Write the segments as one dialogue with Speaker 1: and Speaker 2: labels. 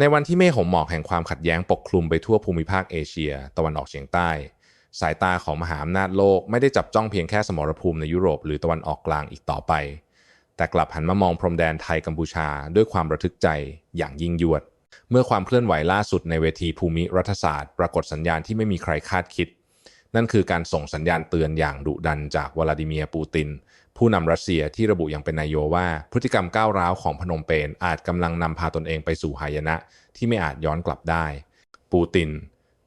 Speaker 1: ในวันที่เมฆหมอกแห่งความขัดแย้งปกคลุมไปทั่วภูมิภาคเอเชีย ตะวันออกเฉียงใต้ สายตาของมหาอำนาจโลกไม่ได้จับจ้องเพียงแค่สมรภูมิในยุโรปหรือตะวันออกกลางอีกต่อไป แต่กลับหันมามองพรมแดนไทยกัมพูชาด้วยความระทึกใจอย่างยิ่งยวด เมื่อความเคลื่อนไหวล่าสุดในเวทีภูมิรัฐศาสตร์ ปรากฏสัญญาณที่ไม่มีใครคาดคิด นั่นคือการส่งสัญญาณเตือนอย่างดุดันจากวลาดิเมียร์ปูติน ผู้นำรัสเซียที่ระบุอย่างเป็นนายโยว่า พฤติกรรมก้าวร้าวของพนมเปญอาจกำลังนำพาตนเองไปสู่หายนะ ที่ไม่อาจย้อนกลับได้ ปูติน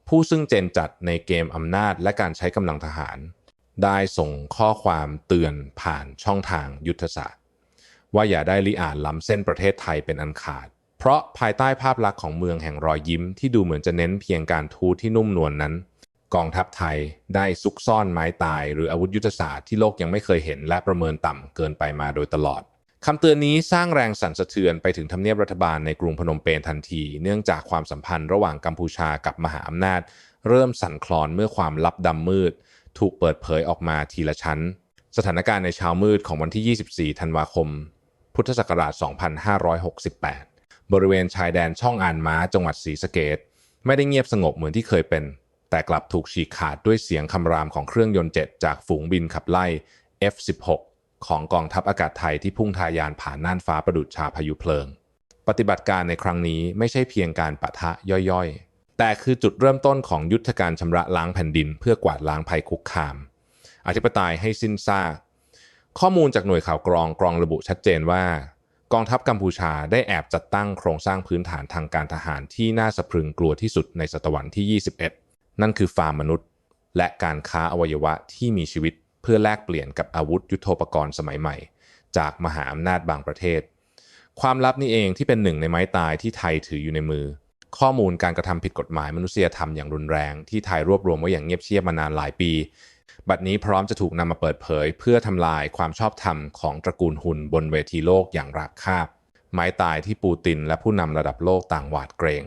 Speaker 1: ผู้ซึ่งเจนจัดในเกมอำนาจและการใช้กำลังทหาร ได้ส่งข้อความเตือนผ่านช่องทางยุทธศาสตร์ ว่าอย่าได้ลิอาจล้ำเส้นประเทศไทยเป็นอันขาด เพราะภายใต้ภาพลักษณ์ของเมืองแห่งรอยยิ้มที่ดูเหมือนจะเน้นเพียงการทูตที่นุ่มนวลนนั้น กองทัพไทยได้ซุกซ่อนไม้ตาย หรืออาวุธยุทธศาสตร์ที่โลกยังไม่เคยเห็นและประเมินต่ำเกินไปมาโดยตลอดคำเตือนนี้สร้างแรงสั่นสะเทือนไปถึงทำเนียบรัฐบาลในกรุงพนมเปญทันที เนื่องจากความสัมพันธ์ระหว่างกัมพูชากับมหาอำนาจ เริ่มสั่นคลอนเมื่อความลับดำมืด ถูกเปิดเผยออกมาทีละชั้น สถานการณ์ในเช้ามืดของวันที่ 24 ธันวาคม พุทธศักราช 2568 บริเวณชายแดนช่องอานม้าจังหวัดศรีสะเกดไม่ได้เงียบสงบเหมือนที่เคยเป็น แต่กลับถูกฉีกขาดด้วยเสียงคำรามของเครื่องยนต์เจ็ตจากฝูงบินขับไล่ F-16 ของกองทัพอากาศไทยที่พุ่งทายานผ่านน่านฟ้าประดุจชาพายุเพลิง ปฏิบัติการในครั้งนี้ไม่ใช่เพียงการปะทะย่อยๆ แต่คือจุดเริ่มต้นของยุทธการชำระล้างแผ่นดิน เพื่อกวาดล้างภัยคุกคาม อธิปไตยให้สิ้นซากข้อมูลจากหน่วยข่าวกรองกรองระบุชัดเจนว่า กองทัพกัมพูชาได้แอบจัดตั้งโครงสร้างพื้นฐานทางการทหารที่น่าสะพรึงกลัวที่สุดในศตวรรษที่ 21 นั่นคือฟาร์มมนุษย์ และการค้าอวัยวะที่มีชีวิตเพื่อแลกเปลี่ยนกับอาวุธยุโทโธปกรณ์สมัยใหม่ จากมหาอำนาจบางประเทศ ความลับนี้เองที่เป็นหนึ่งในไม้ตายที่ไทยถืออยู่ในมือ ข้อมูลการกระทำผิดกฎหมายมนุษยธรรมอย่างรุนแรงที่ไทยรวบรวมไว้อย่างเงียบเชียบมานานหลายปี บัดนี้พร้อมจะถูกนำมาเปิดเผย เพื่อทำลายความชอบธรรมของตระกูลหุนบนเวทีโลกอย่างราบคาบ ไม้ตายที่ปูตินและผู้นำระดับโลกต่างหวาดเกรง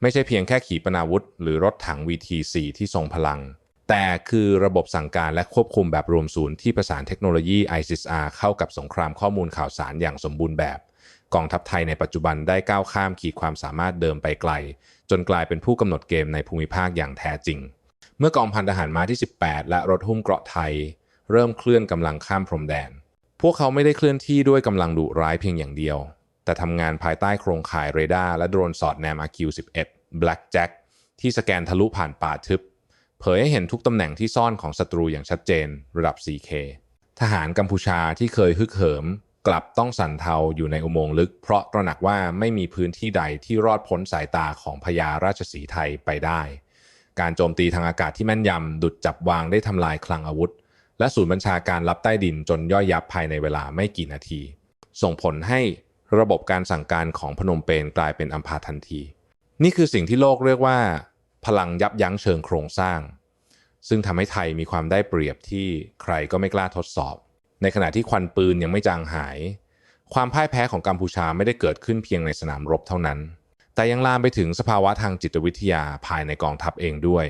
Speaker 1: ไม่ใช่เพียงแค่ขีปนาวุธ หรือรถถัง VT4 ที่ทรงพลัง แต่คือระบบสั่งการและควบคุมแบบรวมศูนย์ที่ประสานเทคโนโลยี ISIS-R เข้ากับสงครามข้อมูลข่าวสารอย่างสมบูรณ์แบบกองทัพไทยในปัจจุบันได้ก้าวข้ามขีดความสามารถเดิมไปไกล จนกลายเป็นผู้กำหนดเกมในภูมิภาคอย่างแท้จริง เมื่อกองพันทหารม้าที่ 18 และรถหุ้มเกราะไทย เริ่มเคลื่อนกำลังข้ามพรมแดน พวกเขาไม่ได้เคลื่อนที่ด้วยกำลังดุร้ายเพียงอย่างเดียว แต่ทำงานภายใต้โครงข่ายเรดาร์และโดรนสอดแนม RQ-11 Blackjack ที่สแกนทะลุผ่านป่าทึบ เผยให้เห็นทุกตำแหน่งที่ซ่อนของศัตรูอย่างชัดเจนระดับ 4K ทหารกัมพูชาที่เคยฮึกเหิม กลับต้องสั่นเทาอยู่ในอุโมงค์ลึก เพราะตระหนักว่าไม่มีพื้นที่ใดที่รอดพ้นสายตาของพญาราชสีไทยไปได้ การโจมตีทางอากาศที่แม่นยำดุดจับวางได้ทำลายคลังอาวุธ และศูนย์บัญชาการรับใต้ดินจนย่อยยับภายในเวลาไม่กี่นาที ส่งผลให้ ระบบการสั่งการของพนมเปญกลายเป็นอัมพาตทันที นี่คือสิ่งที่โลกเรียกว่า พลังยับยั้งเชิงโครงสร้าง ซึ่งทำให้ไทยมีความได้เปรียบที่ใครก็ไม่กล้าทดสอบ ในขณะที่ควันปืนยังไม่จางหาย ความพ่ายแพ้ของกัมพูชาไม่ได้เกิดขึ้นเพียงในสนามรบเท่านั้น แต่ยังลามไปถึงสภาวะทางจิตวิทยาภายในกองทัพเองด้วย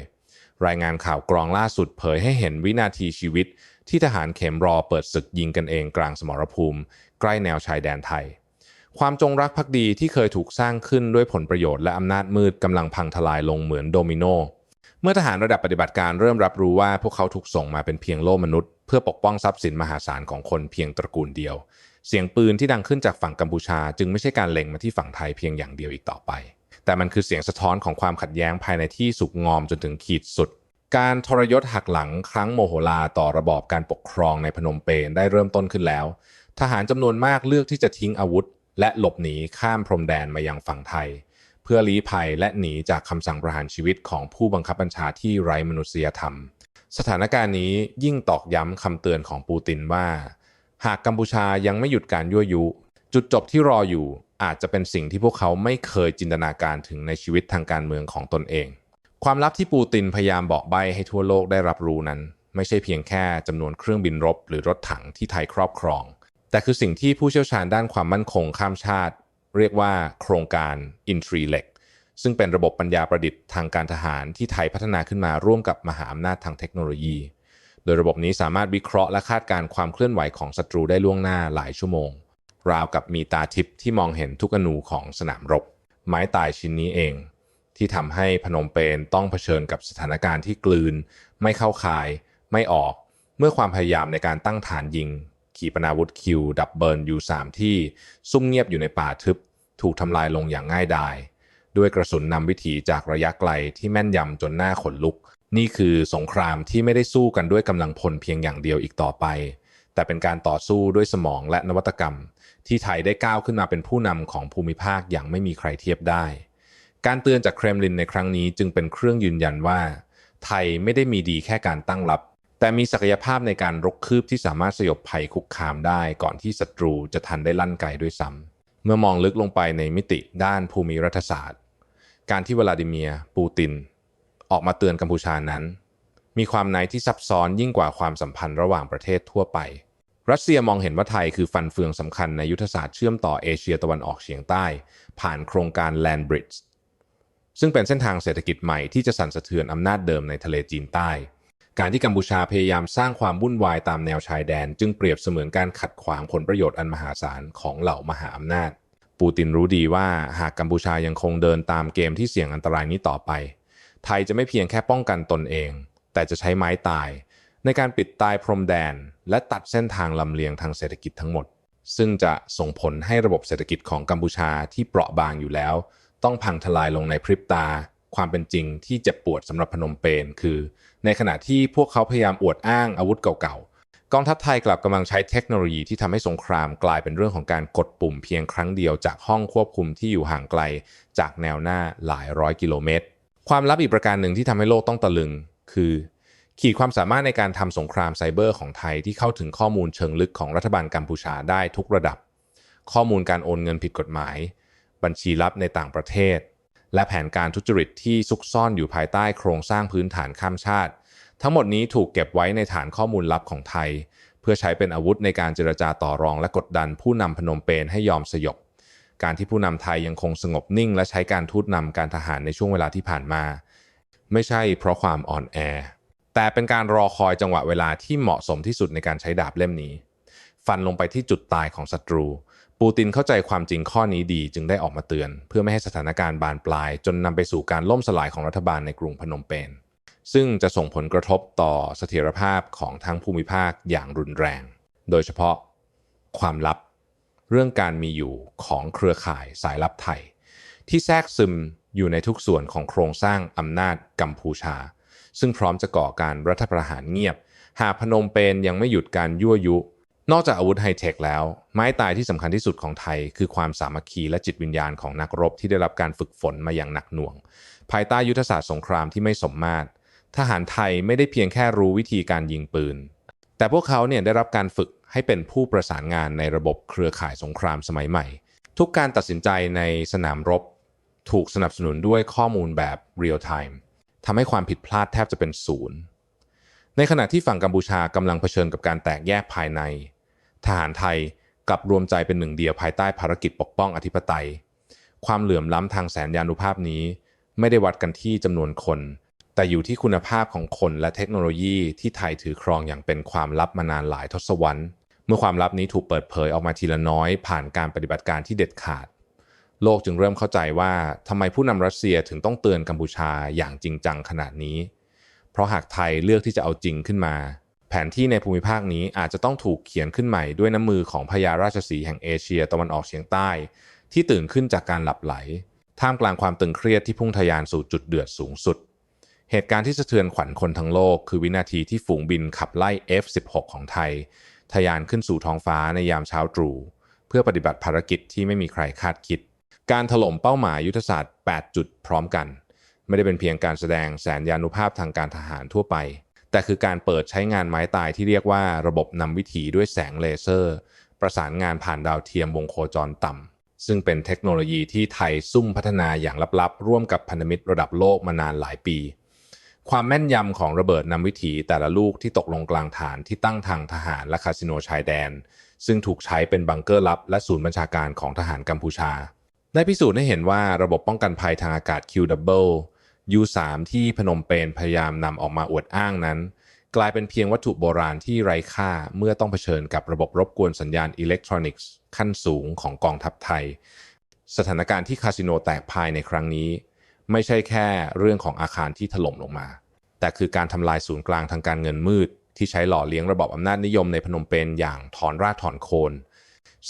Speaker 1: รายงานข่าวกรองล่าสุดเผยให้เห็นวินาทีชีวิต ที่ทหารเข็มรอเปิดศึกยิงกันเองกลางสมรภูมิ ใกล้แนวชายแดนไทย ความจงรักภักดีที่เคยถูกสร้างขึ้นด้วยผลประโยชน์และอำนาจมืดกำลังพังทลายลงเหมือนโดมิโนเมื่อทหารระดับปฏิบัติการเริ่มรับรู้ว่าพวกเขาถูกส่งมาเป็นเพียงโล่มนุษย์ เพื่อปกป้องทรัพย์สินมหาศาลของคนเพียงตระกูลเดียว เสียงปืนที่ดังขึ้นจากฝั่งกัมพูชา จึงไม่ใช่การเล็งมาที่ฝั่งไทยเพียงอย่างเดียวอีกต่อไป แต่มันคือเสียงสะท้อนของความขัดแย้งภายในที่สุกงอมจนถึงขีดสุด การทรยศหักหลังครั้งโมโหลาต่อระบอบการปกครองในพนมเปญได้เริ่มต้นขึ้นแล้ว ทหารจำนวนมากเลือกที่จะทิ้งอาวุธ และหลบหนีข้ามพรมแดนมายังฝั่งไทย เพื่อลี้ภัยและหนีจากคำสั่งประหารชีวิตของผู้บังคับบัญชาที่ไร้มนุษยธรรม สถานการณ์นี้ยิ่งตอกย้ำคำเตือนของปูตินว่า หากกัมพูชายังไม่หยุดการยั่วยุ จุดจบที่รออยู่อาจจะเป็นสิ่งที่พวกเขาไม่เคยจินตนาการถึงในชีวิตทางการเมืองของตนเอง ความลับที่ปูตินพยายามบอกใบให้ทั่วโลกได้รับรู้นั้น ไม่ใช่เพียงแค่จำนวนเครื่องบินรบหรือรถถังที่ไทยครอบครอง แต่คือสิ่งที่ผู้เชี่ยวชาญด้านความมั่นคงข้ามชาติ เรียกว่าโครงการ i n t r i l e c ซึ่งเป็นระบบปัญญาประดิษฐ์ทางการทหารที่ไทยพัฒนาขึ้นมาร่วมกับมหาอำนาจทางเทคโนโลยี โดยระบบนี้สามารถวิเคราะห์และคาดการณ์ความเคลื่อนไหวของศัตรูได้ล่วงหน้าหลายชั่วโมง ราวกับมีตาทิพย์ที่มองเห็นทุกอนูของสนามรบ ไม้ตายชิ้นนี้เอง ที่ทำให้พนมเปญต้องเผชิญกับสถานการณ์ที่กลืน ไม่เข้าคาย ไม่ออก เมื่อความพยายามในการตั้งฐานยิง ขีปนาวุธคิวดับเบิลยูสามที่ซุ่มเงียบอยู่ในป่าทึบ ถูกทำลายลงอย่างง่ายดาย ด้วยกระสุนนำวิถีจากระยะไกลที่แม่นยำจนหน้าขนลุก นี่คือสงครามที่ไม่ได้สู้กันด้วยกำลังพลเพียงอย่างเดียวอีกต่อไป แต่เป็นการต่อสู้ด้วยสมองและนวัตกรรม ที่ไทยได้ก้าวขึ้นมาเป็นผู้นำของภูมิภาคอย่างไม่มีใครเทียบได้ การเตือนจากเครมลินในครั้งนี้จึงเป็นเครื่องยืนยันว่า ไทยไม่ได้มีดีแค่การตั้งรับ แต่มีศักยภาพในการรกคืบที่สามารถสยบภัยคุกคามได้ก่อนที่ศัตรูจะทันได้ลั่นไกด้วยซ้ำเมื่อมองลึกลงไปในมิติด้านภูมิรัฐศาสตร์ การที่วลาดิเมียร์ปูติน ออกมาเตือนกัมพูชานั้น มีความในที่ซับซ้อนยิ่งกว่าความสัมพันธ์ระหว่างประเทศทั่วไป รัสเซียมองเห็นว่าไทยคือฟันเฟืองสำคัญในยุทธศาสตร์เชื่อมต่อเอเชียตะวันออกเฉียงใต้ ผ่านโครงการ Land Bridge ซึ่งเป็นเส้นทางเศรษฐกิจใหม่ที่จะสั่นสะเทือนอำนาจเดิมในทะเลจีนใต้ การที่กัมพูชาพยายามสร้างความวุ่นวายตามแนวชายแดน จึงเปรียบเสมือนการขัดขวางผลประโยชน์อันมหาศาลของเหล่ามหาอำนาจ ปูตินรู้ดีว่าหากกัมพูชายังคงเดินตามเกมที่เสี่ยงอันตรายนี้ต่อไป ไทยจะไม่เพียงแค่ป้องกันตนเอง แต่จะใช้ไม้ตาย ในการปิดตายพรมแดน และตัดเส้นทางลำเลียงทางเศรษฐกิจทั้งหมด ซึ่งจะส่งผลให้ระบบเศรษฐกิจของกัมพูชาที่เปราะบางอยู่แล้ว ต้องพังทลายลงในพริบตา ความเป็นจริงที่เจ็บปวดสำหรับพนมเปญคือ ในขณะที่พวกเขาพยายามอวดอ้างอาวุธเก่าๆ กองทัพไทยกลับกำลังใช้เทคโนโลยีที่ทำให้สงครามกลายเป็นเรื่องของการกดปุ่มเพียงครั้งเดียวจากห้องควบคุมที่อยู่ห่างไกล จากแนวหน้าหลายร้อยกิโลเมตร ความลับอีกประการหนึ่งที่ทำให้โลกต้องตะลึง คือ ขีดความสามารถในการทำสงครามไซเบอร์ของไทยที่เข้าถึงข้อมูลเชิงลึกของรัฐบาลกัมพูชาได้ทุกระดับ ข้อมูลการโอนเงินผิดกฎหมาย บัญชีลับในต่างประเทศ และแผนการทุจริตที่ซุกซ่อนอยู่ภายใต้โครงสร้างพื้นฐานข้ามชาติ ทั้งหมดนี้ถูกเก็บไว้ในฐานข้อมูลลับของไทย เพื่อใช้เป็นอาวุธในการเจรจาต่อรองและกดดันผู้นำพนมเปญให้ยอมสยบ การที่ผู้นำไทยยังคงสงบนิ่ง และใช้การทูตนำการทหารในช่วงเวลาที่ผ่านมา ไม่ใช่เพราะความอ่อนแอ แต่เป็นการรอคอยจังหวะเวลาที่เหมาะสมที่สุดในการใช้ดาบเล่มนี้ ฟันลงไปที่จุดตายของศัตรู ปูตินเข้าใจความจริงข้อนี้ดีจึงได้ออกมาเตือน เพื่อไม่ให้สถานการณ์บานปลาย จนนำไปสู่การล่มสลายของรัฐบาลในกรุงพนมเปญซึ่งจะส่งผลกระทบต่อเสถียรภาพของทั้งภูมิภาคอย่างรุนแรง โดยเฉพาะความลับเรื่องการมีอยู่ของเครือข่ายสายลับไทย ที่แทรกซึมอยู่ในทุกส่วนของโครงสร้างอำนาจกัมพูชา ซึ่งพร้อมจะก่อการรัฐประหารเงียบ หากพนมเปญยังไม่หยุดการยั่วยุ นอกจากอาวุธไฮเทคแล้ว ไม้ตายที่สำคัญที่สุดของไทย คือความสามัคคีและจิตวิญญาณของนักรบที่ได้รับการฝึกฝนมาอย่างหนักหน่วง ภายใต้ยุทธศาสตร์สงครามที่ไม่สมมาตร ทหารไทยไม่ได้เพียงแค่รู้วิธีการยิงปืน แต่พวกเขาเนี่ยได้รับการฝึกให้เป็นผู้ประสานงานในระบบเครือข่ายสงครามสมัยใหม่ ทุกการตัดสินใจในสนามรบ ถูกสนับสนุนด้วยข้อมูลแบบเรียลไทม์ทำให้ความผิดพลาดแทบจะเป็นศูนย์ในขณะที่ฝั่งกัมพูชากำลังเผชิญกับการแตกแยกภายใน ทหารไทยกลับรวมใจเป็นหนึ่งเดียวภายใต้ภารกิจปกป้องอธิปไตย ความเหลื่อมล้ำทางแสนยานุภาพนี้ ไม่ได้วัดกันที่จำนวนคน แต่อยู่ที่คุณภาพของคนและเทคโนโลยีที่ไทยถือครองอย่างเป็นความลับมานานหลายทศวรรษ เมื่อความลับนี้ถูกเปิดเผยออกมาทีละน้อย ผ่านการปฏิบัติการที่เด็ดขาด โลกจึงเริ่มเข้าใจว่าทำไมผู้นำรัสเซียถึงต้องเตือนกัมพูชาอย่างจริงจังขนาดนี้ เพราะหากไทยเลือกที่จะเอาจริงขึ้นมา นที่ในภูมิภาคนี้อาจจะต้องถูกเขียนขึ้นใหม่ด้วยน้ำมือของพญาราชสีแห่งเอเชียตะวันออกเฉียงใต้ ที่ตื่นขึ้นจากการหลับไหล ท่ามกลางความตึงเครียดที่พุ่งทะยานสู่จุดเดือดสูงสุด เหตุการณ์ที่สะเทือนขวัญคนทั้งโลก คือวินาทีที่ฝูงบินขับไล่ F-16 ของไทย ทะยานขึ้นสู่ท้องฟ้าในยามเช้าตรู่เพื่อปฏิบัติภารกิจที่ไม่มีใครคาดคิด การถล่มเป้าหมายยุทธศาสตร์ 8 จุดพร้อมกัน ไม่ได้เป็นเพียงการแสดงแสนยานุภาพทางการทหารทั่วไป แต่คือการเปิดใช้งานไม้ตายที่เรียกว่าระบบนำวิถีด้วยแสงเลเซอร์ ประสานงานผ่านดาวเทียมวงโคจรต่ำซึ่งเป็นเทคโนโลยีที่ไทยซุ่มพัฒนาอย่างลับๆ ร่วมกับพันธมิตรระดับโลกมานานหลายปี ความแม่นยำของระเบิดนำวิถีแต่ละลูกที่ตกลงกลางฐานที่ตั้งทางทหารและคาสิโนชายแดน ซึ่งถูกใช้เป็นบังเกอร์ลับ และศูนย์บัญชาการของทหารกัมพูชาได้พิสูจน์ให้เห็นว่าระบบป้องกันภัยทางอากาศ QW U3 ที่พนมเปญพยายามนำออกมาอวดอ้างนั้น กลายเป็นเพียงวัตถุโบราณที่ไร้ค่าเมื่อต้องเผชิญกับระบบรบกวนสัญญาณอิเล็กทรอนิกส์ขั้นสูงของกองทัพไทย สถานการณ์ที่คาสิโนแตกพายในครั้งนี้ ไม่ใช่แค่เรื่องของอาคารที่ถล่มลงมา แต่คือการทำลายศูนย์กลางทางการเงินมืด ที่ใช้หล่อเลี้ยงระบอบอำนาจนิยมในพนมเปญอย่างถอนรากถอนโคน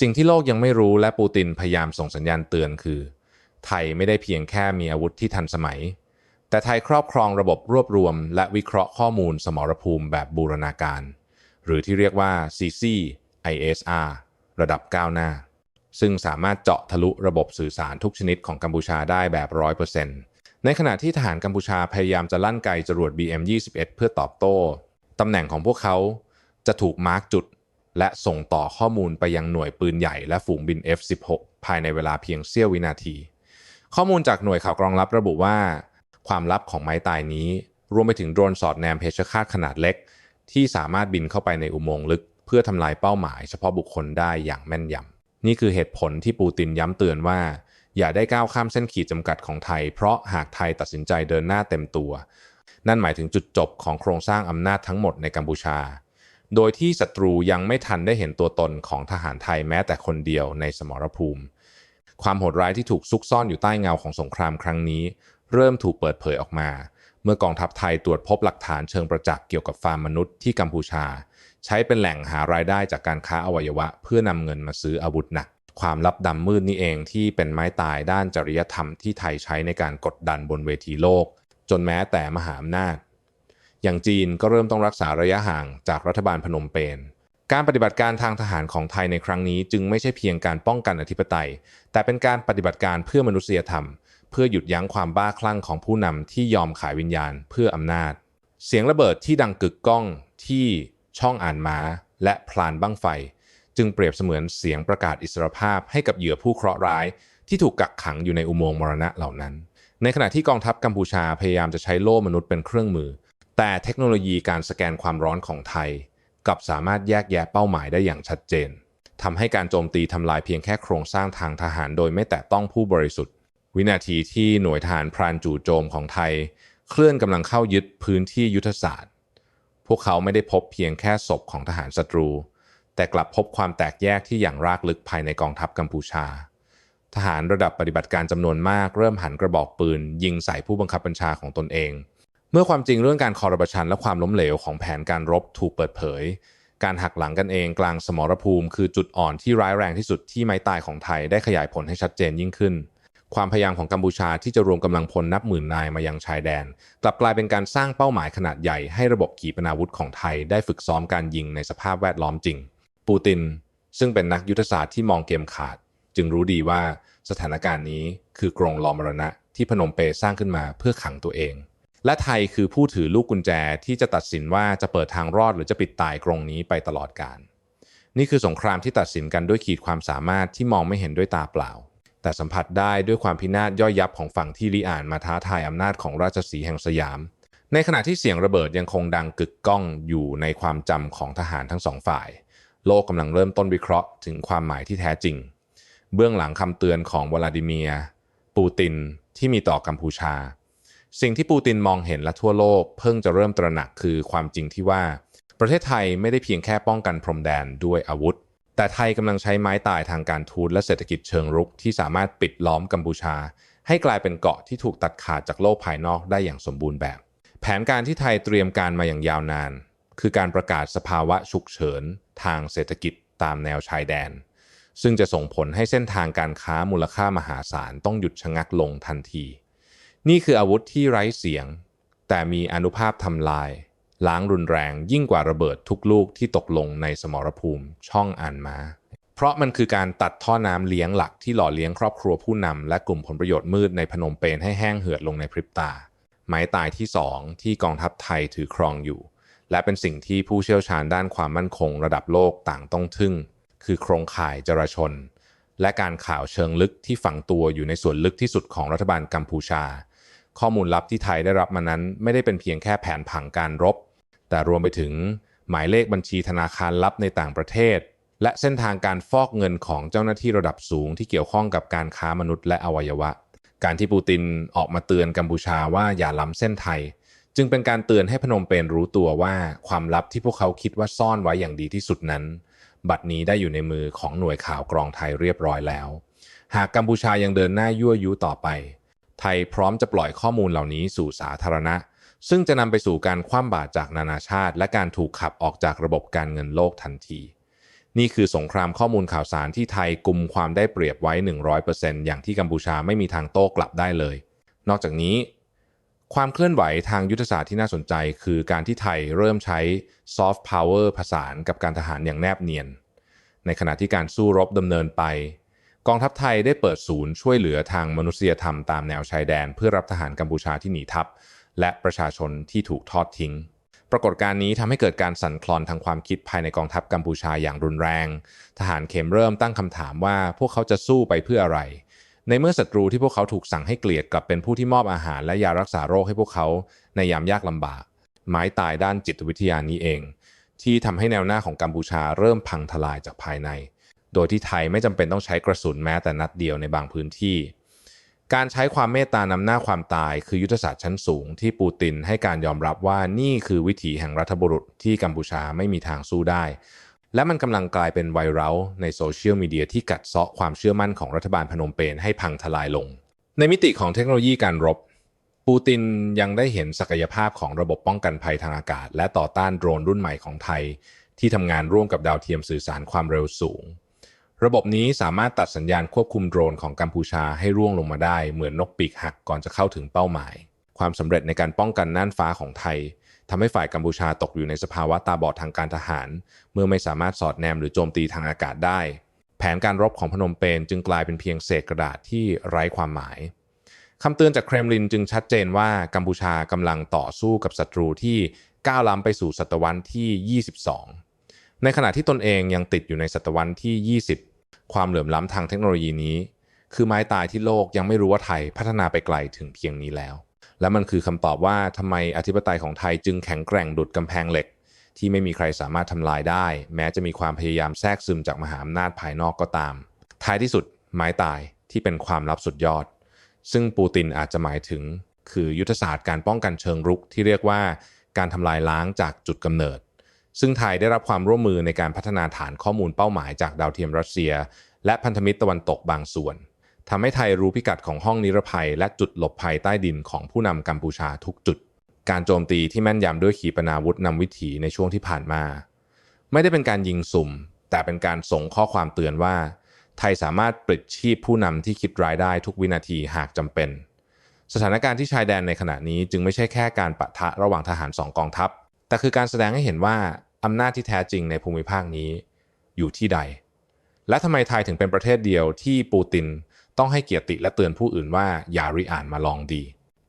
Speaker 1: สิ่งที่โลกยังไม่รู้และปูตินพยายามส่งสัญญาณเตือนคือ ไทยไม่ได้เพียงแค่มีอาวุธที่ทันสมัย แต่ไทยครอบครองระบบรวบรวม และวิเคราะห์ข้อมูลสมรภูมิแบบบูรณาการ หรือที่เรียกว่า CC ISR ระดับก้าวหน้า ซึ่งสามารถเจาะทะลุระบบสื่อสารทุกชนิดของกัมพูชาได้แบบ 100%ในขณะที่ทหารกัมพูชาพยายามจะลั่นไกจรวด BM-21 เพื่อตอบโต้ ตำแหน่งของพวกเขาจะถูกมาร์กจุด และส่งต่อข้อมูลไปยังหน่วยปืนใหญ่และฝูงบิน F-16 ภายในเวลาเพียงเสี้ยววินาที ข้อมูลจากหน่วยข่าวกรองลับระบุว่า ความลับของไม้ตายนี้ รวมไปถึงโดรนสอดแนมเพชฌฆาตขนาดเล็ก ที่สามารถบินเข้าไปในอุโมงค์ลึก เพื่อทำลายเป้าหมายเฉพาะบุคคลได้อย่างแม่นยำนี่คือเหตุผลที่ปูตินย้ำเตือนว่า อย่าได้ก้าวข้ามเส้นขีดจำกัดของไทย เพราะหากไทยตัดสินใจเดินหน้าเต็มตัว นั่นหมายถึงจุดจบของโครงสร้างอำนาจทั้งหมดในกัมพูชาโดยที่ศัตรูยังไม่ทันได้เห็นตัวตนของทหารไทยแม้แต่คนเดียวในสมรภูมิ ความโหดร้ายที่ถูกซุกซ่อนอยู่ใต้เงาของสงครามครั้งนี้ เริ่มถูกเปิดเผยออกมา เมื่อกองทัพไทยตรวจพบหลักฐานเชิงประจักษ์เกี่ยวกับฟาร์มมนุษย์ที่กัมพูชา ใช้เป็นแหล่งหารายได้จากการค้าอวัยวะ เพื่อนำเงินมาซื้ออาวุธหนัก ความลับดำมืดนี่เองที่เป็นไม้ตายด้านจริยธรรมที่ไทยใช้ในการกดดันบนเวทีโลก จนแม้แต่มหาอำนาจ อย่างจีนก็เริ่มต้องรักษาระยะห่างจากรัฐบาลพนมเปญการปฏิบัติการทางทหารของไทยในครั้งนี้จึงไม่ใช่เพียงการป้องกันอธิปไตย แต่เป็นการปฏิบัติการเพื่อมนุษยธรรม เพื่อหยุดยั้งความบ้าคลั่งของผู้นำที่ยอมขายวิญญาณเพื่ออำนาจ เสียงระเบิดที่ดังกึกก้องที่ช่องอ่านม้าและพลานบั้งไฟ จึงเปรียบเสมือนเสียงประกาศอิสรภาพให้กับเหยื่อผู้เคราะห์ร้าย ที่ถูกกักขังอยู่ในอุโมงค์มรณะเหล่านั้น ในขณะที่กองทัพกัมพูชาพยายามจะใช้โล่มนุษย์เป็นเครื่องมือ แต่เทคโนโลยีการสแกนความร้อนของไทยกลับสามารถแยกแยะเป้าหมายได้อย่างชัดเจนทำให้การโจมตีทำลายเพียงแค่โครงสร้างทางทหารโดยไม่แตะต้องผู้บริสุทธิ์ วินาทีที่หน่วยทหารพรานจู่โจมของไทย เคลื่อนกำลังเข้ายึดพื้นที่ยุทธศาสตร์ พวกเขาไม่ได้พบเพียงแค่ศพของทหารศัตรู แต่กลับพบความแตกแยกที่อย่างรากลึกภายในกองทัพกัมพูชา ทหารระดับปฏิบัติการจำนวนมากเริ่มหันกระบอกปืน ยิงใส่ผู้บังคับบัญชาของตนเอง เมื่อความจริงเรื่องการคอร์รัปชันและความล้มเหลวของแผนการรบถูกเปิดเผยการหักหลังกันเองกลางสมรภูมิ คือจุดอ่อนที่ร้ายแรงที่สุดที่ไม้ตายของไทยได้ขยายผลให้ชัดเจนยิ่งขึ้น ความพยายามของกัมพูชาที่จะรวมกำลังพลนับหมื่นนายมายังชายแดน กลับกลายเป็นการสร้างเป้าหมายขนาดใหญ่ให้ระบบขีปนาวุธของไทยได้ฝึกซ้อมการยิงในสภาพแวดล้อมจริง ปูติน ซึ่งเป็นนักยุทธศาสตร์ที่มองเกมขาด จึงรู้ดีว่าสถานการณ์นี้คือกรงรอมรณะที่พนมเปญสร้างขึ้นมาเพื่อขังตัวเอง และไทยคือผู้ถือลูกกุญแจที่จะตัดสินว่าจะเปิดทางรอดหรือจะปิดตายกรงนี้ไปตลอดกาลนี่คือสงครามที่ตัดสินกันด้วยขีดความสามารถที่มองไม่เห็นด้วยตาเปล่า แต่สัมผัสได้ด้วยความพินาศย่อยยับของฝั่งที่ลิอ่านมาท้าทายอำนาจของราชสีห์แห่งสยาม ในขณะที่เสียงระเบิดยังคงดังกึกก้องอยู่ในความจำของทหารทั้งสองฝ่าย โลกกำลังเริ่มต้นวิเคราะห์ถึงความหมายที่แท้จริง เบื้องหลังคำเตือนของวลาดิเมียร์ปูตินที่มีต่อกัมพูชา สิ่งที่ปูตินมองเห็นและทั่วโลกเพิ่งจะเริ่มตระหนักคือความจริงที่ว่า ประเทศไทยไม่ได้เพียงแค่ป้องกันพรมแดนด้วยอาวุธ แต่ไทยกำลังใช้ไม้ตายทางการทูตและเศรษฐกิจเชิงรุกที่สามารถปิดล้อมกัมพูชา ให้กลายเป็นเกาะที่ถูกตัดขาดจากโลกภายนอกได้อย่างสมบูรณ์แบบ แผนการที่ไทยเตรียมการมาอย่างยาวนาน คือการประกาศสภาวะฉุกเฉิน ทางเศรษฐกิจตามแนวชายแดน ซึ่งจะส่งผลให้เส้นทางการค้ามูลค่ามหาศาลต้องหยุดชะงักลงทันที นี่คืออาวุธที่ไร้เสียง แต่มีอนุภาพทำลาย ล้างรุนแรงยิ่งกว่าระเบิดทุกลูกที่ตกลงในสมรภูมิช่องอ่านมา เพราะมันคือการตัดท่อน้ำเลี้ยงหลักที่หล่อเลี้ยงครอบครัวผู้นำและกลุ่มผลประโยชน์มืดในพนมเปญให้แห้งเหือดลงในพริบตา ไม้ตายที่สองที่กองทัพไทยถือครองอยู่ และเป็นสิ่งที่ผู้เชี่ยวชาญด้านความมั่นคงระดับโลกต่างต้องทึ่ง คือโครงข่ายจราชน และการข่าวเชิงลึกที่ฝังตัวอยู่ในส่วนลึกที่สุดของรัฐบาลกัมพูชาข้อมูลลับที่ไทยได้รับมานั้นไม่ได้เป็นเพียงแค่แผนผังการรบ แต่รวมไปถึงหมายเลขบัญชีธนาคารลับในต่างประเทศ และเส้นทางการฟอกเงินของเจ้าหน้าที่ระดับสูงที่เกี่ยวข้องกับการค้ามนุษย์และอวัยวะ การที่ปูตินออกมาเตือนกัมพูชาว่าอย่าล้ำเส้นไทย จึงเป็นการเตือนให้พนมเปญรู้ตัวว่าความลับที่พวกเขาคิดว่าซ่อนไว้อย่างดีที่สุดนั้น บัดนี้ได้อยู่ในมือของหน่วยข่าวกรองไทยเรียบร้อยแล้ว หากกัมพูชายังเดินหน้ายั่วยุต่อไป ไทยพร้อมจะปล่อยข้อมูลเหล่านี้สู่สาธารณะ ซึ่งจะนำไปสู่การคว่ำบาตรจากนานาชาติ และการถูกขับออกจากระบบการเงินโลกทันที นี่คือสงครามข้อมูลข่าวสารที่ไทยกลุ่มความได้เปรียบไว้ 100%อย่างที่กัมพูชาไม่มีทางโต้กลับได้เลย นอกจากนี้ ความเคลื่อนไหวทางยุทธศาสตร์ที่น่าสนใจ คือการที่ไทยเริ่มใช้ซอฟต์พาวเวอร์ผสานกับการทหารอย่างแนบเนียน ในขณะที่การสู้รบดำเนินไปกองทัพไทยได้เปิดศูนย์ช่วยเหลือทางมนุษยธรรมตามแนวชายแดน เพื่อรับทหารกัมพูชาที่หนีทัพ และประชาชนที่ถูกทอดทิ้ง ปรากฏการณ์นี้ทำให้เกิดการสั่นคลอนทางความคิดภายในกองทัพกัมพูชาอย่างรุนแรง ทหารเข็มเริ่มตั้งคำถามว่าพวกเขาจะสู้ไปเพื่ออะไร ในเมื่อศัตรูที่พวกเขาถูกสั่งให้เกลียดกลับเป็นผู้ที่มอบอาหารและยารักษาโรคให้พวกเขาในยามยากลำบาก ไม้ตายด้านจิตวิทยานี้เอง ที่ทำให้แนวหน้าของกัมพูชาเริ่มพังทลายจากภายใน โดยที่ไทยไม่จำเป็นต้องใช้กระสุนแม้แต่นัดเดียวในบางพื้นที่ การใช้ความเมตตานำหน้าความตาย คือยุทธศาสตร์ชั้นสูงที่ปูตินให้การยอมรับว่านี่คือวิถีแห่งรัฐบุรุษที่กัมพูชาไม่มีทางสู้ได้ และมันกำลังกลายเป็นไวรัลในโซเชียลมีเดียที่กัดเซาะความเชื่อมั่นของรัฐบาลพนมเปญให้พังทลายลง ในมิติของเทคโนโลยีการรบ ปูตินยังได้เห็นศักยภาพของระบบป้องกันภัยทางอากาศ และต่อต้านโดรนรุ่นใหม่ของไทย ที่ทำงานร่วมกับดาวเทียมสื่อสารความเร็วสูง ระบบนี้สามารถตัดสัญญาณควบคุมโดรนของกัมพูชาให้ร่วงลงมาได้ เหมือนนกปีกหักก่อนจะเข้าถึงเป้าหมาย ความสำเร็จในการป้องกันน่านฟ้าของไทยทำให้ฝ่ายกัมพูชาตกอยู่ในสภาวะตาบอดทางการทหาร เมื่อไม่สามารถสอดแนมหรือโจมตีทางอากาศได้ แผนการรบของพนมเปญจึงกลายเป็นเพียงเศษกระดาษที่ไร้ความหมายคำเตือนจากเครมลินจึงชัดเจนว่ากัมพูชากำลังต่อสู้กับศัตรูที่ก้าวล้ำไปสู่ศตวรรษที่ 22 ในขณะที่ตนเองยังติดอยู่ในศตวรรษที่ 20 ความเหลื่อมล้ำทางเทคโนโลยีนี้ คือไม้ตายที่โลกยังไม่รู้ว่าไทยพัฒนาไปไกลถึงเพียงนี้แล้ว และมันคือคำตอบว่าทำไมอธิปไตยของไทยจึงแข็งแกร่งดุดกำแพงเหล็ก ที่ไม่มีใครสามารถทำลายได้ แม้จะมีความพยายามแทรกซึมจากมหาอำนาจภายนอกก็ตาม ท้ายที่สุดไม้ตายที่เป็นความลับสุดยอด ซึ่งปูตินอาจจะหมายถึง คือยุทธศาสตร์การป้องกันเชิงรุกที่เรียกว่าการทำลายล้างจากจุดกำเนิด ซึ่งไทยได้รับความร่วมมือในการพัฒนาฐานข้อมูลเป้าหมายจากดาวเทียมรัสเซีย และพันธมิตรตะวันตกบางส่วนทำให้ไทยรู้พิกัดของห้องนิรภัย และจุดหลบภัยใต้ดินของผู้นำกัมพูชาทุกจุด การโจมตีที่แม่นยำด้วยขีปนาวุธนำวิถีในช่วงที่ผ่านมา ไม่ได้เป็นการยิงสุ่ม แต่เป็นการส่งข้อความเตือนว่า ไทยสามารถปลิดชีพผู้นำที่คิดรายได้ทุกวินาทีหากจำเป็น สถานการณ์ที่ชายแดนในขณะนี้จึงไม่ใช่แค่การปะทะระหว่างทหารสองกองทัพ แต่คือการแสดงให้เห็นว่า อำนาจที่แท้จริงในภูมิภาคนี้อยู่ที่ใด และทำไมไทยถึงเป็นประเทศเดียวที่ปูตินต้องให้เกียรติและเตือนผู้อื่นว่าอย่าริอ่านมาลองดี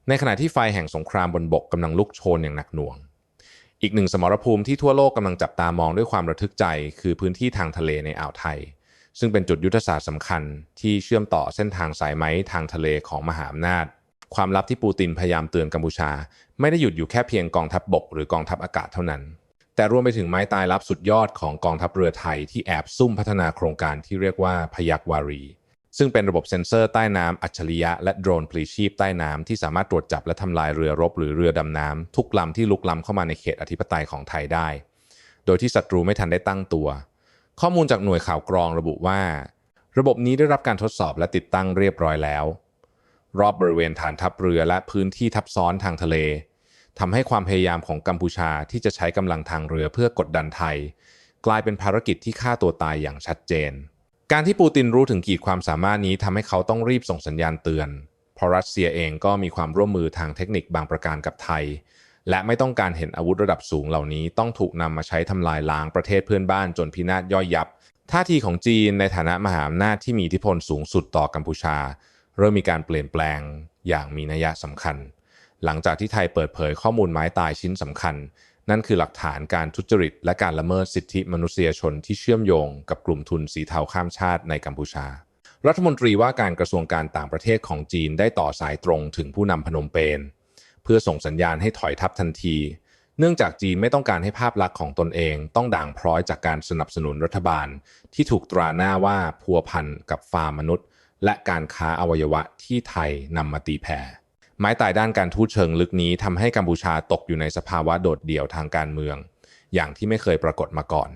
Speaker 1: ในขณะที่ไฟแห่งสงครามบนบกกำลังลุกโชนอย่างหนักหน่วง อีกหนึ่งสมรภูมิที่ทั่วโลกกำลังจับตามองด้วยความระทึกใจ คือพื้นที่ทางทะเลในอ่าวไทย ซึ่งเป็นจุดยุทธศาสตร์สำคัญ ที่เชื่อมต่อเส้นทางสายไหมทางทะเลของมหาอำนาจความลับที่ปูตินพยายามเตือนกัมพูชา ไม่ได้หยุดอยู่แค่เพียงกองทัพบบกหรือกองทัพอากาศเท่านั้น แต่รวมไปถึงไม้ตายลับสุดยอดของกองทัพเรือไทยที่แอบซุ่มพัฒนาโครงการที่เรียกว่าพยักวารี ซึ่งเป็นระบบเซ็นเซอร์ใต้น้ำอัจฉริยะและโดรนพลีชีพใต้น้ำที่สามารถตรวจจับและทำลายเรือรบหรือเรือดำน้ำทุกลำที่ลุกล้ำเข้ามาในเขตอธิปไตยของไทยได้ โดยที่ศัตรูไม่ทันได้ตั้งตัว ข้อมูลจากหน่วยข่าวกรองระบุว่า ระบบนี้ได้รับการทดสอบและติดตั้งเรียบร้อยแล้ว รอบบริเวณฐานทัพเรือและพื้นที่ทับซ้อนทางทะเล ทำให้ความพยายามของกัมพูชาที่จะใช้กำลังทางเรือเพื่อกดดันไทย กลายเป็นภารกิจที่ฆ่าตัวตายอย่างชัดเจน การที่ปูตินรู้ถึงขีดความสามารถนี้ทำให้เขาต้องรีบส่งสัญญาณเตือนเพราะรัสเซียเองก็มีความร่วมมือทางเทคนิคบางประการกับไทย และไม่ต้องการเห็นอาวุธระดับสูงเหล่านี้ต้องถูกนำมาใช้ทำลายล้างประเทศเพื่อนบ้านจนพินาศย่อยยับ ท่าทีของจีนในฐานะมหาอำนาจที่มีอิทธิพลสูงสุดต่อกัมพูชา เริ่มมีการเปลี่ยนแปลงอย่างมีนัยสำคัญ หลังจากที่ไทยเปิดเผยข้อมูลไม้ตายชิ้นสำคัญ นั่นคือหลักฐานการทุจริต และการละเมิดสิทธิมนุษยชนที่เชื่อมโยงกับกลุ่มทุนสีเทาข้ามชาติในกัมพูชา รัฐมนตรีว่าการกระทรวงการต่างประเทศของจีนได้ต่อสายตรงถึงผู้นำพนมเปญเพื่อส่งสัญญาณให้ถอยทัพทันที เนื่องจากจีนไม่ต้องการให้ภาพลักษณ์ของตนเอง ต้องด่างพร้อยจากการสนับสนุนรัฐบาล ที่ถูกตราหน้าว่าพัวพันกับฟาร์มมนุษย์ และการค้าอวัยวะที่ไทยนำมาตีแผ่ ไม้ตายด้านการทูตเชิงลึกนี้ทำให้กัมพูชาตกอยู่ในสภาวะโดดเดี่ยวทางการเมือง อย่างที่ไม่เคยปรากฏมาก่อน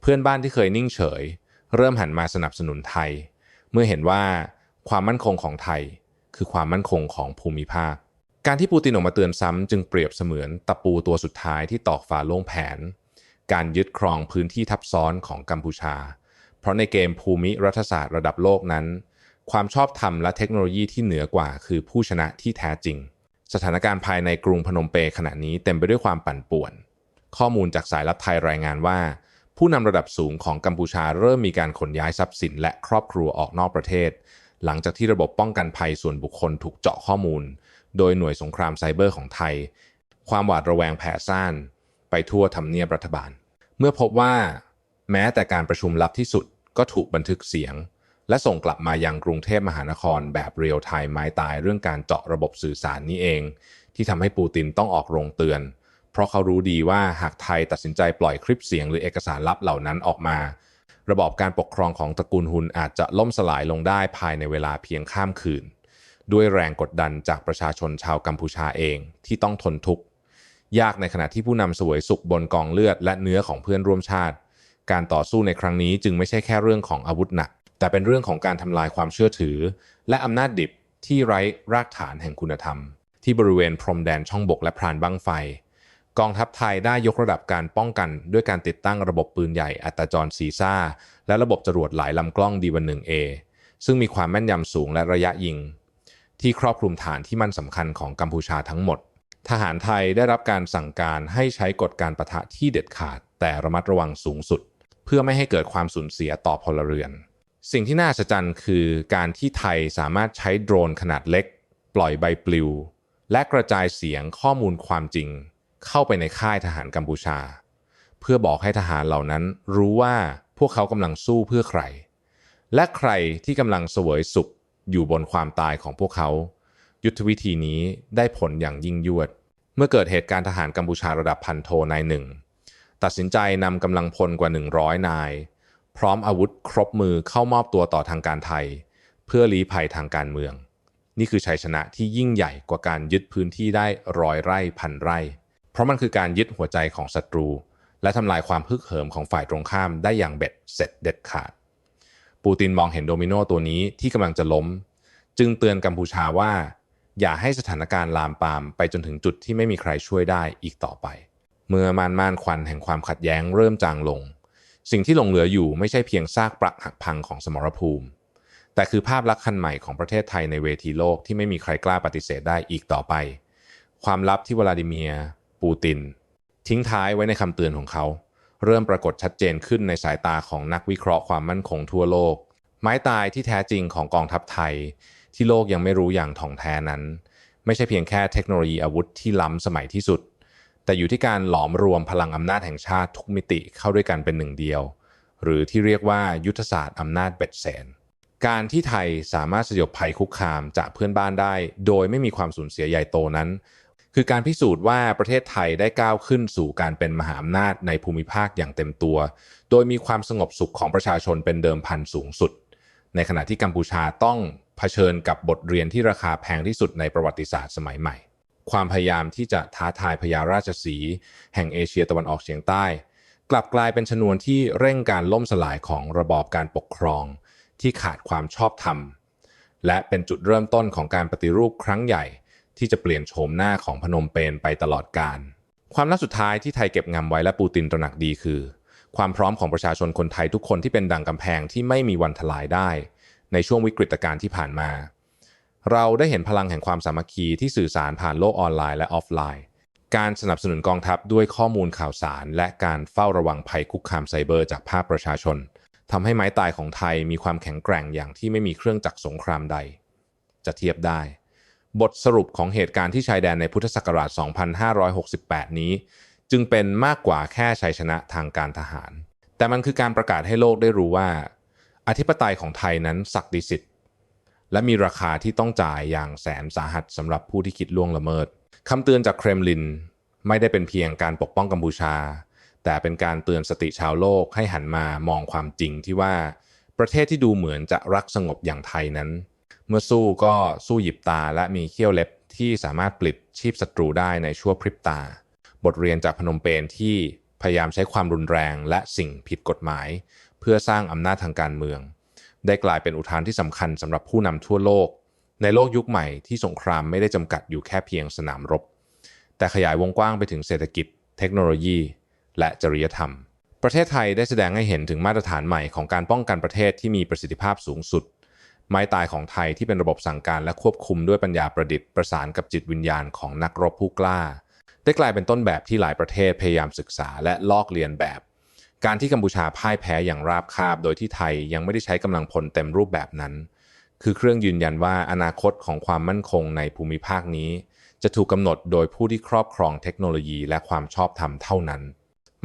Speaker 1: เพื่อนบ้านที่เคยนิ่งเฉย เริ่มหันมาสนับสนุนไทย เมื่อเห็นว่าความมั่นคงของไทย คือความมั่นคงของภูมิภาค การที่ปูตินออกมาเตือนซ้ำจึงเปรียบเสมือนตะปูตัวสุดท้ายที่ตอกฝาโล่งแผน การยึดครองพื้นที่ทับซ้อนของกัมพูชา เพราะในเกมภูมิรัฐศาสตร์ระดับโลกนั้น ความชอบธรรมและเทคโนโลยีที่เหนือกว่า คือผู้ชนะที่แท้จริง สถานการณ์ภายในกรุงพนมเปญขณะนี้เต็มไปด้วยความปั่นป่วน ข้อมูลจากสายลับไทยรายงานว่า ผู้นำระดับสูงของกัมพูชาเริ่มมีการขนย้ายทรัพย์สิน และครอบครัวออกนอกประเทศ หลังจากที่ระบบป้องกันภัยส่วนบุคคลถูกเจาะข้อมูล โดยหน่วยสงครามไซเบอร์ของไทย ความหวาดระแวงแผ่ซ่าน ไปทั่วทำเนียบรัฐบาล เมื่อพบว่า แม้แต่การประชุมลับที่สุดก็ถูกบันทึกเสียง และส่งกลับมายังกรุงเทพมหานครแบบเรียลไทม์ไม้ตายเรื่องการเจาะระบบสื่อสารนี้เอง ที่ทำให้ปูตินต้องออกโรงเตือน เพราะเขารู้ดีว่าหากไทยตัดสินใจปล่อยคลิปเสียงหรือเอกสารลับเหล่านั้นออกมา ระบอบการปกครองของตระกูลฮุนอาจจะล่มสลายลงได้ภายในเวลาเพียงข้ามคืน ด้วยแรงกดดันจากประชาชนชาวกัมพูชาเองที่ต้องทนทุกข์ยากในขณะที่ผู้นำสวยสุขบนกองเลือดและเนื้อของเพื่อนร่วมชาติ การต่อสู้ในครั้งนี้จึงไม่ใช่แค่เรื่องของอาวุธหนัก แต่เป็นเรื่องของการทำลายความเชื่อถือ และอำนาจดิบที่ไร้รากฐานแห่งคุณธรรม ที่บริเวณพรมแดนช่องบกและพรานบั้งไฟ กองทัพไทยได้ยกระดับการป้องกัน ด้วยการติดตั้งระบบปืนใหญ่อัตราจรซีซ่า และระบบจรวดหลายลำกล้องดีวันหนึ่งเอซึ่งมีความแม่นยำสูงและระยะยิง ที่ครอบคลุมฐานที่มั่นสำคัญของกัมพูชาทั้งหมด ทหารไทยได้รับการสั่งการให้ใช้กฎการประทะที่เด็ดขาด แต่ระมัดระวังสูงสุด เพื่อไม่ให้เกิดความสูญเสียต่อพลเรือน สิ่งที่น่าอัศจรย์คือการที่ไทยสามารถใช้โดรนขนาดเล็ก ปล่อยใบปลิว และกระจายเสียงข้อมูลความจริง เข้าไปในค่ายทหารกัมพูชา เพื่อบอกให้ทหารเหล่านั้นรู้ว่าพวกเขากำลังสู้เพื่อใคร และใครที่กำลังเสวยสุขอยู่บนความตายของพวกเขา ยุทธวิธีนี้ได้ผลอย่างยิ่งยวด เมื่อเกิดเหตุการณ์ทหารกัมพูชาระดับพันโทนายหนึ่งตัดสินใจนำกำลังพลกว่า 100 นาย พร้อมอาวุธครบมือเข้ามอบตัวต่อทางการไทย เพื่อลี้ภัยทางการเมือง นี่คือชัยชนะที่ยิ่งใหญ่กว่าการยึดพื้นที่ได้ร้อยไร่พันไร่ เพราะมันคือการยึดหัวใจของศัตรู และทำลายความฮึกเหิมของฝ่ายตรงข้ามได้อย่างเบ็ดเสร็จเด็ดขาด ปูตินมองเห็นโดมิโนตัวนี้ที่กำลังจะล้ม จึงเตือนกัมพูชาว่า อย่าให้สถานการณ์ลามปามไปจนถึงจุดที่ไม่มีใครช่วยได้อีกต่อไป เมื่อมานม่านควันแห่งความขัดแย้งเริ่มจางลง สิ่งที่หลงเหลืออยู่ไม่ใช่เพียงซากปรักหักพังของสมรภูมิ แต่คือภาพลักษณ์คันใหม่ของประเทศไทยในเวทีโลกที่ไม่มีใครกล้าปฏิเสธได้อีกต่อไป ความลับที่วลาดิเมียร์ปูติน ทิ้งท้ายไว้ในคำเตือนของเขา เริ่มปรากฏชัดเจนขึ้นในสายตาของนักวิเคราะห์ความมั่นคงทั่วโลก ไม้ตายที่แท้จริงของกองทัพไทย ที่โลกยังไม่รู้อย่างถ่องแท้นั้น ไม่ใช่เพียงแค่เทคโนโลยีอาวุธที่ล้ำสมัยที่สุด แต่อยู่ที่การหลอมรวมพลังอำนาจแห่งชาติทุกมิติเข้าด้วยกันเป็นหนึ่งเดียว หรือที่เรียกว่ายุทธศาสตร์อำนาจเบ็ดแสนการที่ไทยสามารถสยบภัยคุกคามจากเพื่อนบ้านได้ โดยไม่มีความสูญเสียใหญ่โตนั้น คือการพิสูจน์ว่าประเทศไทยได้ก้าวขึ้นสู่การเป็นมหาอำนาจในภูมิภาคอย่างเต็มตัว โดยมีความสงบสุขของประชาชนเป็นเดิมพันสูงสุด ในขณะที่กัมพูชาต้องเผชิญกับบทเรียนที่ราคาแพงที่สุดในประวัติศาสตร์สมัยใหม่ ความพยายามที่จะท้าทายพญาราชสีแห่งเอเชียตะวันออกเฉียงใต้ กลับกลายเป็นชนวนที่เร่งการล่มสลายของระบอบการปกครอง ที่ขาดความชอบธรรม และเป็นจุดเริ่มต้นของการปฏิรูปครั้งใหญ่ ที่จะเปลี่ยนโฉมหน้าของพนมเปญไปตลอดกาลความลับสุดท้ายที่ไทยเก็บงำไว้และปูตินตระหนักดีคือ ความพร้อมของประชาชนคนไทยทุกคนที่เป็นดังกำแพงที่ไม่มีวันทลายได้ ในช่วงวิกฤตการณ์ที่ผ่านมา เราได้เห็นพลังแห่งความสามัคคีที่สื่อสารผ่านโลกออนไลน์และออฟไลน์ การสนับสนุนกองทัพด้วยข้อมูลข่าวสาร และการเฝ้าระวังภัยคุกคามไซเบอร์จากภาคประชาชนทำให้ไม้ตายของไทยมีความแข็งแกร่งอย่างที่ไม่มีเครื่องจักรสงครามใด จะเทียบได้ บทสรุปของเหตุการณ์ที่ชายแดนในพุทธศักราช 2568 นี้ จึงเป็นมากกว่าแค่ชัยชนะทางการทหาร แต่มันคือการประกาศให้โลกได้รู้ว่า อธิปไตยของไทยนั้นศักดิสิทธิ และมีราคาที่ต้องจ่ายอย่างแสนสาหัสสำหรับผู้ที่คิดล่วงละเมิดคำเตือนจากเครมลินไม่ได้เป็นเพียงการปกป้องกัมพูชา แต่เป็นการเตือนสติชาวโลกให้หันมามองความจริงที่ว่าประเทศที่ดูเหมือนจะรักสงบอย่างไทยนั้น เมื่อสู้ก็สู้หยิบตาและมีเขี้ยวเล็บที่สามารถปลิดชีพศัตรูได้ในชั่วพริบตา บทเรียนจากพนมเปญที่พยายามใช้ความรุนแรงและสิ่งผิดกฎหมาย เพื่อสร้างอำนาจทางการเมือง ได้กลายเป็นอุทานที่สำคัญสำหรับผู้นำทั่วโลก ในโลกยุคใหม่ที่สงครามไม่ได้จำกัดอยู่แค่เพียงสนามรบ แต่ขยายวงกว้างไปถึงเศรษฐกิจ เทคโนโลยี และจริยธรรม ประเทศไทยได้แสดงให้เห็นถึงมาตรฐานใหม่ของการป้องกันประเทศที่มีประสิทธิภาพสูงสุด ไม้ตายของไทยที่เป็นระบบสั่งการและควบคุมด้วยปัญญาประดิษฐ์ประสานกับจิตวิญญาณของนักรบผู้กล้า ได้กลายเป็นต้นแบบที่หลายประเทศพยายามศึกษาและลอกเลียนแบบ การที่กัมพูชาพ่ายแพ้อย่างราบคาบ โดยที่ไทยยังไม่ได้ใช้กำลังพลเต็มรูปแบบนั้น คือเครื่องยืนยันว่าอนาคตของความมั่นคงในภูมิภาคนี้ จะถูกกำหนดโดยผู้ที่ครอบครองเทคโนโลยีและความชอบธรรมเท่านั้น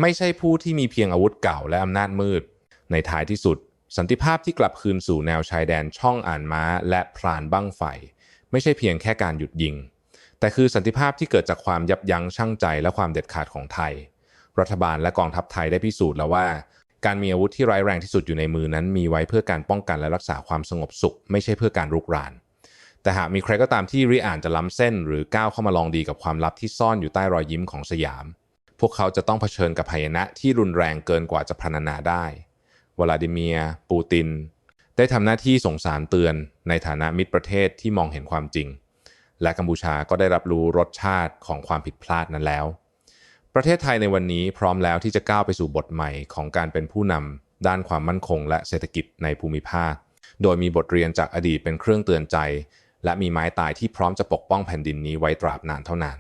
Speaker 1: ไม่ใช่ผู้ที่มีเพียงอาวุธเก่าและอำนาจมืด ในท้ายที่สุด สันติภาพที่กลับคืนสู่แนวชายแดนช่องอ่านม้า และพรานบั้งไฟ ไม่ใช่เพียงแค่การหยุดยิง แต่คือสันติภาพที่เกิดจากความยับยั้งชั่งใจและความเด็ดขาดของไทย รัฐบาลและกองทัพไทยได้พิสูจน์แล้วว่า การมีอาวุธที่ร้ายแรงที่สุดอยู่ในมือนั้น มีไว้เพื่อการป้องกันและรักษาความสงบสุข ไม่ใช่เพื่อการรุกราน แต่หากมีใครก็ตามที่ริอ่านจะล้ำเส้น หรือก้าวเข้ามาลองดีกับความลับที่ซ่อนอยู่ใต้รอยยิ้มของสยาม พวกเขาจะต้องเผชิญกับพายนะที่รุนแรงเกินกว่าจะพรรณนาได้วลาดิเมียร์ปูติน ได้ทำหน้าที่ส่งสารเตือน ในฐานะมิตรประเทศที่มองเห็นความจริง และกัมพูชาก็ได้รับรู้รสชาติของความผิดพลาดนั้นแล้ว ประเทศไทยในวันนี้พร้อมแล้วที่จะก้าวไปสู่บทใหม่ของการเป็นผู้นำด้านความมั่นคง และเศรษฐกิจในภูมิภาค โดยมีบทเรียนจากอดีตเป็นเครื่องเตือนใจ และมีไม้ตายที่พร้อมจะปกป้องแผ่นดินนี้ไว้ตราบนานเท่านาน